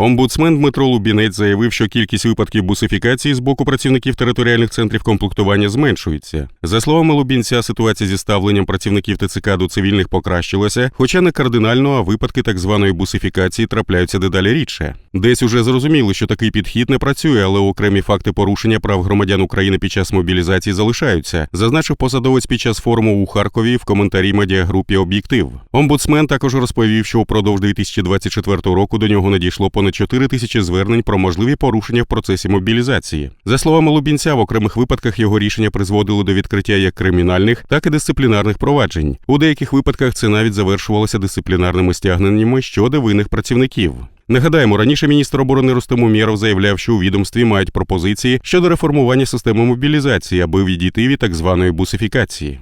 Омбудсмен Дмитро Лубінець заявив, що кількість випадків бусифікації з боку працівників територіальних центрів комплектування зменшується. За словами Лубінця, ситуація зі ставленням працівників ТЦК до цивільних покращилася, хоча не кардинально, а випадки так званої бусифікації трапляються дедалі рідше. Десь уже зрозуміли, що такий підхід не працює, але окремі факти порушення прав громадян України під час мобілізації залишаються, зазначив посадовець під час форуму у Харкові в коментарі медіагрупі Об'єктив. Омбудсмен також розповів, що упродовж 2024 року до нього надійшло понад 4 тисячі звернень про можливі порушення в процесі мобілізації. За словами Лубінця, в окремих випадках його рішення призводило до відкриття як кримінальних, так і дисциплінарних проваджень. У деяких випадках це навіть завершувалося дисциплінарними стягненнями щодо винних працівників. Нагадаємо, раніше міністр оборони Рустем Умєров заявляв, що у відомстві мають пропозиції щодо реформування системи мобілізації, аби відійти від так званої бусифікації.